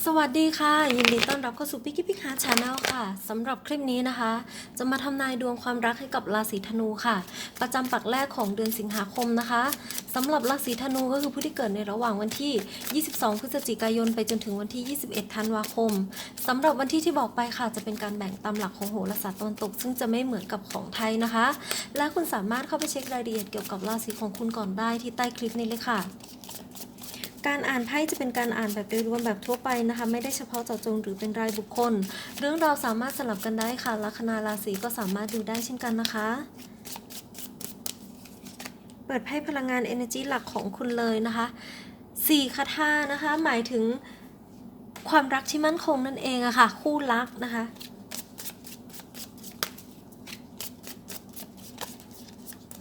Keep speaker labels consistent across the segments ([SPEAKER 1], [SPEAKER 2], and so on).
[SPEAKER 1] สวัสดีค่ะ ยินดีต้อนรับเข้าสู่พิกกี้พิกฮาชาแนลค่ะสำหรับคลิปนี้นะคะ จะมาทำนายดวงความรักให้กับราศีธนูค่ะ ประจำปักแรกของเดือนสิงหาคมนะคะสำหรับราศีธนูก็คือผู้ที่เกิดในระหว่างวันที่ 22 พฤศจิกายน ไปจนถึงวันที่ 21 ธันวาคมสำหรับวันที่ที่บอกไปค่ะ จะเป็นการแบ่งตามหลักของโหราศาสตร์ตะวันตก ซึ่งจะไม่เหมือนกับของไทยนะคะ และคุณสามารถเข้าไปเช็ครายละเอียดเกี่ยวกับราศีของคุณก่อนได้ที่ใต้คลิปนี้เลยค่ะ การอ่านไพ่จะเป็นการอ่านแบบโดยรวมแบบทั่วไปนะคะ ไม่ได้เฉพาะเจาะจงหรือเป็นรายบุคคล เรื่องราวสามารถสลับกันได้ค่ะลัคนาราศีก็สามารถดูได้เช่นกันนะคะ เปิดไพ่พลังงาน energy หลักของคุณเลยนะคะสี่คาถานะคะ หมายถึงความรักที่มั่นคงนั่นเองอะค่ะ คู่รักนะคะ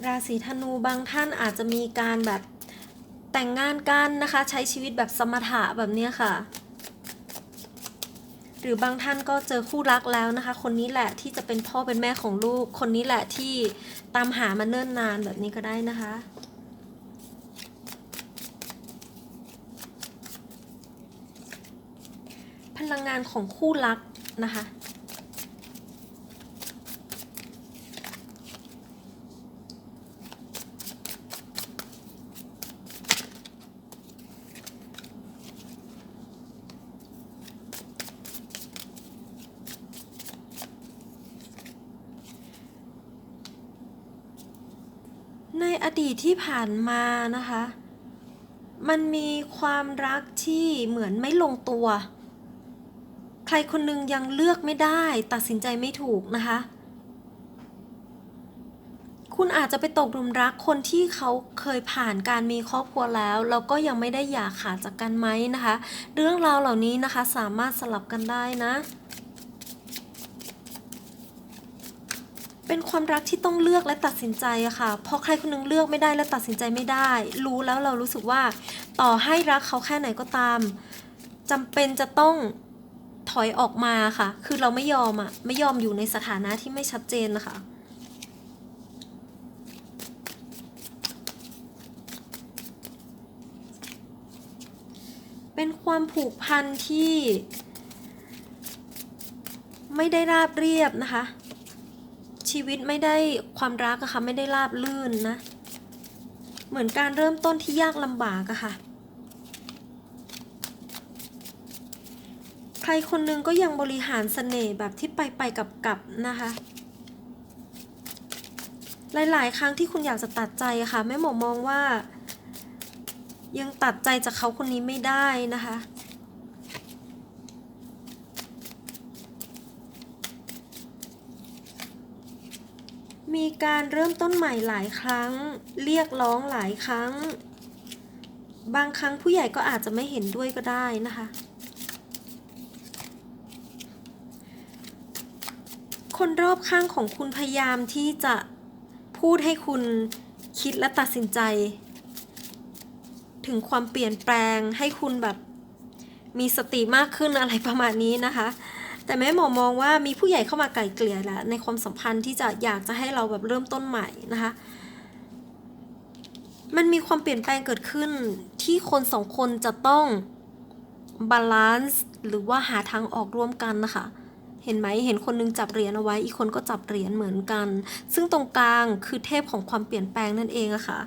[SPEAKER 1] ราศีธนูบางท่านอาจจะมีการแบบ แต่งงานกันนะคะ ใช้ชีวิตแบบสมถะแบบเนี้ยค่ะ หรือบางท่านก็เจอคู่รักแล้วนะคะ คนนี้แหละที่จะเป็นพ่อเป็นแม่ของลูก คนนี้แหละที่ตามหามาเนิ่นนานแบบนี้ก็ได้นะคะพลังงานของคู่รักนะคะ ในอดีตที่ผ่านมานะคะ มันมีความรักที่เหมือนไม่ลงตัว ใครคนหนึงยังเลือกไม่ได้ ตัดสินใจไม่ถูกนะคะ คุณอาจจะไปตกหลุมรักคนที่เขาเคยผ่านการมีครอบครัวแล้วแล้วก็ยังไม่ได้หย่าขาดจากกันไหมนะคะ เรื่องราวเหล่านี้นะคะสามารถสลับกันได้นะ เป็นความรักที่ต้องเลือกและตัดสินใจอะค่ะ เพราะใครคนหนึงเลือกไม่ได้และตัดสินใจไม่ได้ รู้แล้วเรารู้สึกว่า ต่อให้รักเขาแค่ไหนก็ตามจำเป็นจะต้องถอยออกมาค่ะ คือเราไม่ยอมอะไม่ยอมอยู่ในสถานะที่ไม่ชัดเจนนะคะเป็นความผูกพันที่ ไม่ได้ราบเรียบนะคะ ชีวิตไม่ได้ความรักอะค่ะไม่ได้ราบลื่นนะ เหมือนการเริ่มต้นที่ยากลำบากอะค่ะ ใครคนหนึงก็ยังบริหารเสน่ห์แบบที่ไปไปกับกับนะคะ หลาย ๆ ครั้งที่คุณอยากจะตัดใจอะค่ะแม่หมอมองว่า ยังตัดใจจากเขาคนนี้ไม่ได้นะคะ มีการเริ่มต้นใหม่หลายครั้ง เรียกร้องหลายครั้ง บางครั้งผู้ใหญ่ก็อาจจะไม่เห็นด้วยก็ได้นะคะ คนรอบข้างของคุณพยายามที่จะพูดให้คุณคิดและตัดสินใจ ถึงความเปลี่ยนแปลงให้คุณแบบมีสติมากขึ้นอะไรประมาณนี้นะคะ แต่แม่หมอมองว่ามีผู้ใหญ่เข้ามาไกลเกลี่ยแล้ว ในความสัมพันธ์ที่จะอยากจะให้เราแบบเริ่มต้นใหม่นะคะ มันมีความเปลี่ยนแปลงเกิดขึ้นที่คนสองคนจะต้องบาลานซ์หรือว่าหาทางออกร่วมกันนะคะเห็นไหม เห็นคนนึงจับเหรียญเอาไว้ อีกคนก็จับเหรียญเหมือนกัน ซึ่งตรงกลางคือเทพของความเปลี่ยนแปลงนั่นเองอะค่ะ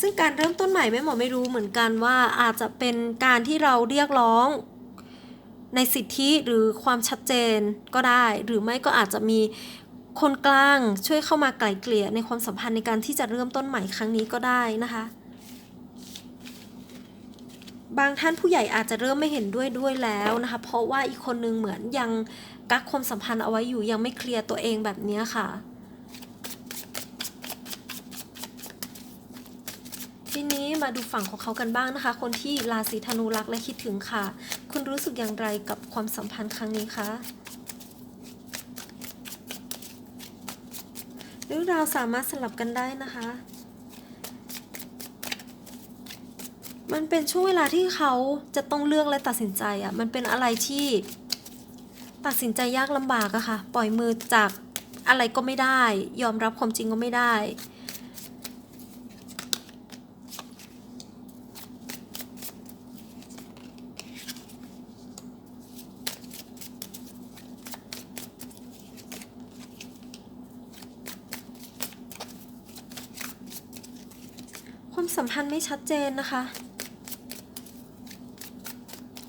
[SPEAKER 1] ซึ่งการเริ่มต้นใหม่แม่หมอไม่รู้เหมือนกันว่าอาจจะเป็นการที่เราเรียกร้อง ในสิทธิหรือความชัดเจนก็ได้ หรือไม่ก็อาจจะมีคนกลางช่วยเข้ามาไกล่เกลี่ยในความสัมพันธ์ในการที่จะเริ่มต้นใหม่ครั้งนี้ก็ได้นะคะ บางท่านผู้ใหญ่อาจจะเริ่มไม่เห็นด้วยด้วยแล้วนะคะ เพราะว่าอีกคนนึงเหมือนยังกักความสัมพันธ์เอาไว้อยู่ยังไม่เคลียร์ตัวเองแบบนี้ค่ะทีนี้มาดูฝั่งของเขากันบ้างนะคะ คนที่ราศีธนูรักและคิดถึงค่ะ คุณรู้สึกอย่างไรกับความสัมพันธ์ครั้งนี้คะเรื่องราวสามารถสลับกันได้นะคะ มันเป็นช่วงเวลาที่เขาจะต้องเลือกและตัดสินใจอะ่ะ มันเป็นอะไรที่ตัดสินใจยากลำบากอะค่ะ ปล่อยมือจากอะไรก็ไม่ได้ ยอมรับความจริงก็ไม่ได้ ความสัมพันธ์ไม่ชัดเจนนะคะ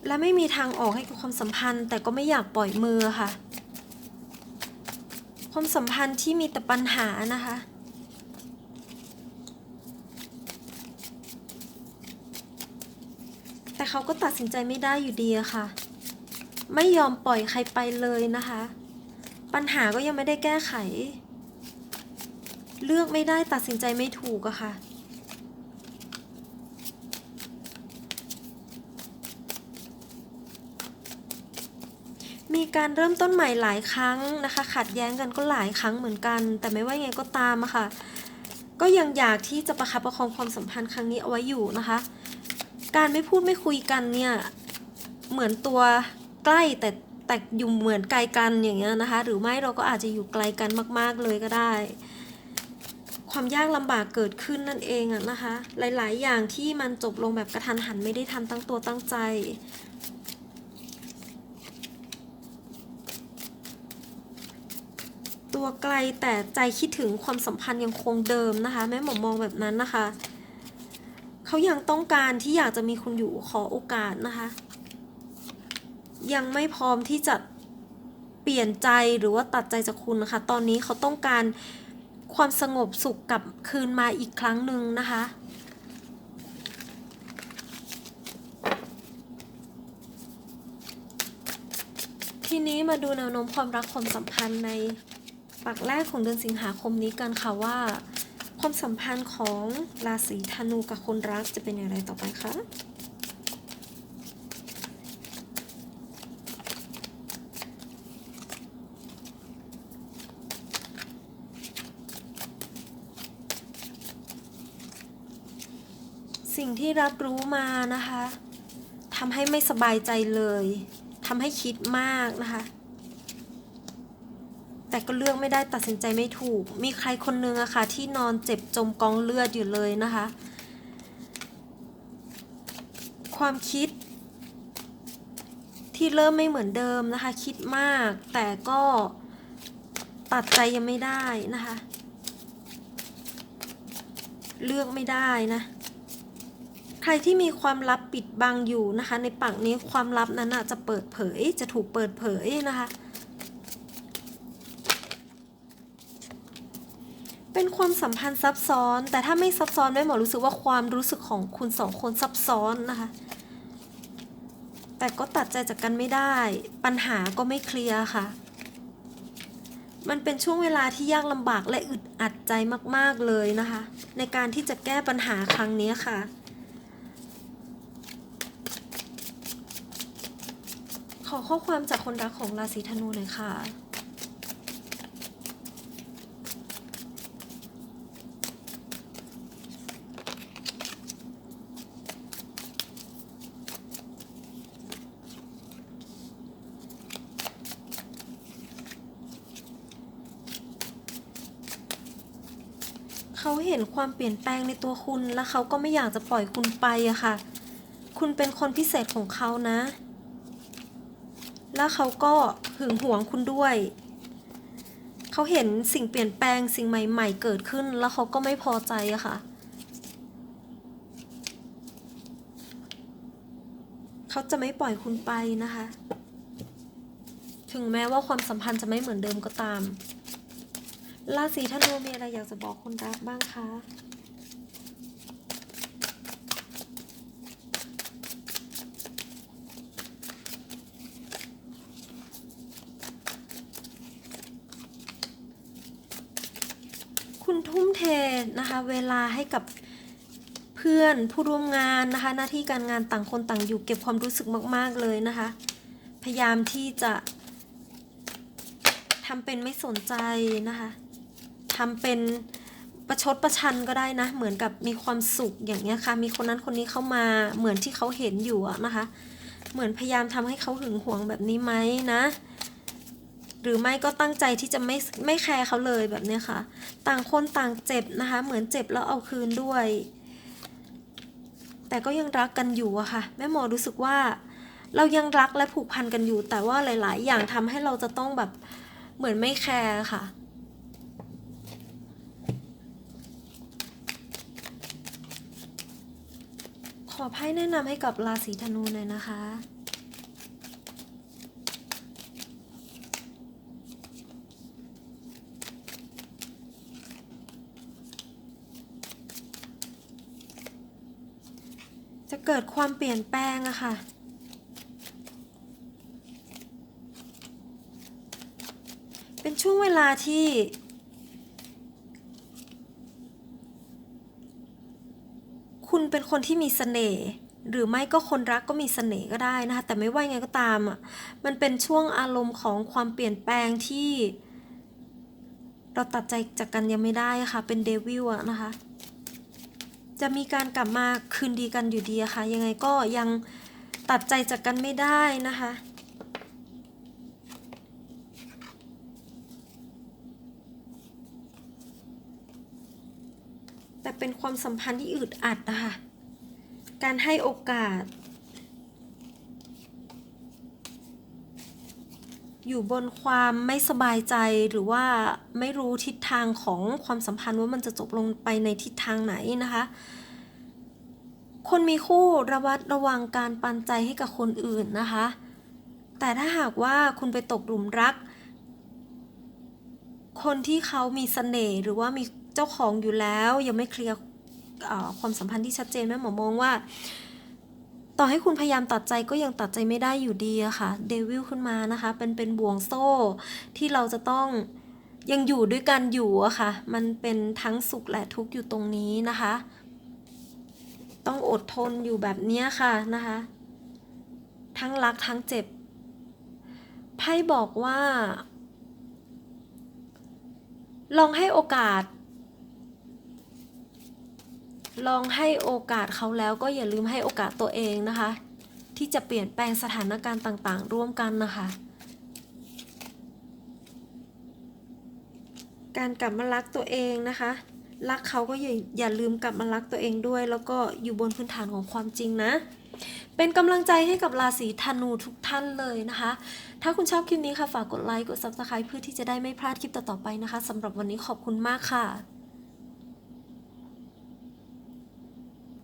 [SPEAKER 1] และไม่มีทางออกให้กับความสัมพันธ์ แต่ก็ไม่อยากปล่อยมือค่ะ ความสัมพันธ์ที่มีแต่ปัญหานะคะแต่เขาก็ตัดสินใจไม่ได้อยู่ดีอะค่ะ ไม่ยอมปล่อยใครไปเลยนะคะ ปัญหาก็ยังไม่ได้แก้ไข เลือกไม่ได้ตัดสินใจไม่ถูกอะค่ะ มีการเริ่มต้นใหม่หลายครั้งนะคะ ขัดแย้งกันก็หลายครั้งเหมือนกัน แต่ไม่ว่าไงก็ตามอะค่ะ ก็ยังอยากที่จะประคับประคองความสัมพันธ์ครั้งนี้เอาไว้อยู่นะคะ การไม่พูดไม่คุยกันเนี่ย เหมือนตัวใกล้แต่แต่อยู่เหมือนไกลกันอย่างเงี้ยนะคะ หรือไม่เราก็อาจจะอยู่ไกลกันมาก ๆ เลยก็ได้ ความยากลำบากเกิดขึ้นนั่นเองอะนะคะ หลาย ๆ อย่างที่มันจบลงแบบกระทันหันไม่ได้ทันตั้งตัวตั้งใจ ตัวไกลแต่ใจคิดถึงความสัมพันธ์ยังคงเดิมนะคะ แม่หมอมองแบบนั้นนะคะ เขายังต้องการที่อยากจะมีคุณอยู่ขอโอกาสนะคะ ยังไม่พร้อมที่จะเปลี่ยนใจหรือว่าตัดใจจากคุณนะคะ ตอนนี้เขาต้องการความสงบสุขกลับคืนมาอีกครั้งหนึ่งนะคะทีนี้มาดูแนวโน้มความรักความสัมพันธ์ใน ปักแรกของเดือนสิงหาคมนี้กันค่ะว่า ความสัมพันธ์ของราศีธนูกับคนรักจะเป็นอย่างไรต่อไปคะสิ่งที่รับรู้มานะคะทำให้ไม่สบายใจเลยทำให้คิดมากนะคะ แต่ก็เลือกไม่ได้ตัดสินใจไม่ถูก มีใครคนนึงอะค่ะ ที่นอนเจ็บจมกองเลือดอยู่เลยนะคะ ความคิด ที่เริ่มไม่เหมือนเดิมนะคะ คิดมาก แต่ก็ตัดใจยังไม่ได้นะคะ เลือกไม่ได้นะใครที่มีความลับปิดบังอยู่นะคะ ในปักนี้ความลับนั้นจะเปิดเผยจะถูกเปิดเผยนะคะ เป็นความสัมพันธ์ซับซ้อน แต่ถ้าไม่ซับซ้อนแม่หมอรู้สึกว่าความรู้สึกของคุณสองคนซับซ้อนนะคะ แต่ก็ตัดใจจากกันไม่ได้ ปัญหาก็ไม่เคลียร์ค่ะ มันเป็นช่วงเวลาที่ยากลำบากและอึดอัดใจมากๆเลยนะคะ ในการที่จะแก้ปัญหาครั้งนี้ค่ะขอข้อความจากคนรักของราศีธนูหน่อยค่ะ เขาเห็นความเปลี่ยนแปลงในตัวคุณและเขาก็ไม่อยากจะปล่อยคุณไปอะค่ะ คุณเป็นคนพิเศษของเขานะ แล้วเขาก็หึงหวงคุณด้วย เขาเห็นสิ่งเปลี่ยนแปลงสิ่งใหม่ ๆ เกิดขึ้น แล้วเขาก็ไม่พอใจอะค่ะ เขาจะไม่ปล่อยคุณไปนะคะ ถึงแม้ว่าความสัมพันธ์จะไม่เหมือนเดิมก็ตาม ราศีธนูมีอะไรอยากจะบอกคนรักบ้างคะคุณทุ่มเทนะคะเวลาให้กับเพื่อนผู้ร่วมงานนะคะหน้าที่การงานต่างคนต่างอยู่เก็บความรู้สึกมาก ๆ เลยนะคะ พยายามที่จะทำเป็นไม่สนใจนะคะ ทำเป็นประชดประชันก็ได้นะ เหมือนกับมีความสุขอย่างเงี้ยค่ะ มีคนนั้นคนนี้เข้ามาเหมือนที่เขาเห็นอยู่นะคะ เหมือนพยายามทำให้เขาหึงหวงแบบนี้ไหมนะ หรือไม่ก็ตั้งใจที่จะไม่ไม่แคร์เขาเลยแบบเนี้ยค่ะ ต่างคนต่างเจ็บนะคะ เหมือนเจ็บแล้วเอาคืนด้วย แต่ก็ยังรักกันอยู่อะค่ะ แม่หมอรู้สึกว่า เรายังรักและผูกพันกันอยู่ แต่ว่าหลาย ๆ อย่างทำให้เราจะต้องแบบเหมือนไม่แคร์ค่ะ ไพ่แนะนำให้กับราศีธนูหน่อยนะคะ จะเกิดความเปลี่ยนแปลงอะค่ะเป็นช่วงเวลาที่ คนที่มีเสน่ห์หรือไม่ก็คนรักก็มีเสน่ห์ก็ได้นะคะ แต่ไม่ว่ายังไงก็ตามอะมันเป็นช่วงอารมณ์ของความเปลี่ยนแปลงที่ เราตัดใจจากกันยังไม่ได้ค่ะ เป็นเดวิลอะนะคะ จะมีการกลับมาคืนดีกันอยู่ดีอะค่ะ ยังไงก็ยังตัดใจจากกันไม่ได้นะคะแต่เป็นความสัมพันธ์ที่อึดอัดนะคะ การให้โอกาส อยู่บนความไม่สบายใจหรือว่าไม่รู้ทิศทางของความสัมพันธ์ว่ามันจะจบลงไปในทิศทางไหนนะคะ คนมีคู่ระวัดระวังการปันใจให้กับคนอื่นนะคะ แต่ถ้าหากว่าคุณไปตกหลุมรัก คนที่เขามีเสน่ห์หรือว่ามีเจ้าของอยู่แล้วยังไม่เคลียร์ ความสัมพันธ์ที่ชัดเจนแม่หมอมองว่า ต่อให้คุณพยายามตัดใจก็ยังตัดใจไม่ได้อยู่ดีอะค่ะเดวิลขึ้นมานะคะเป็นเป็นบ่วงโซ่ที่เราจะต้องยังอยู่ด้วยกันอยู่อะค่ะ มันเป็นทั้งสุขและทุกข์อยู่ตรงนี้นะคะ ต้องอดทนอยู่แบบนี้ค่ะนะคะ ทั้งรักทั้งเจ็บ ไพ่บอกว่า ลองให้โอกาส ลองให้โอกาสเขาแล้วก็อย่าลืมให้โอกาสตัวเองนะคะ ที่จะเปลี่ยนแปลงสถานการณ์ต่างๆ ร่วมกันนะคะ การกลับมารักตัวเองนะคะ รักเขาก็อย่าอย่าลืมกลับมารักตัวเองด้วย แล้วก็อยู่บนพื้นฐานของความจริงนะ เป็นกำลังใจให้กับราศีธนูทุกท่านเลยนะคะ ถ้าคุณชอบคลิปนี้ค่ะฝากกดไลค์กด subscribe เพื่อที่จะได้ไม่พลาดคลิปต่อๆไปนะคะสำหรับวันนี้ขอบคุณมากค่ะ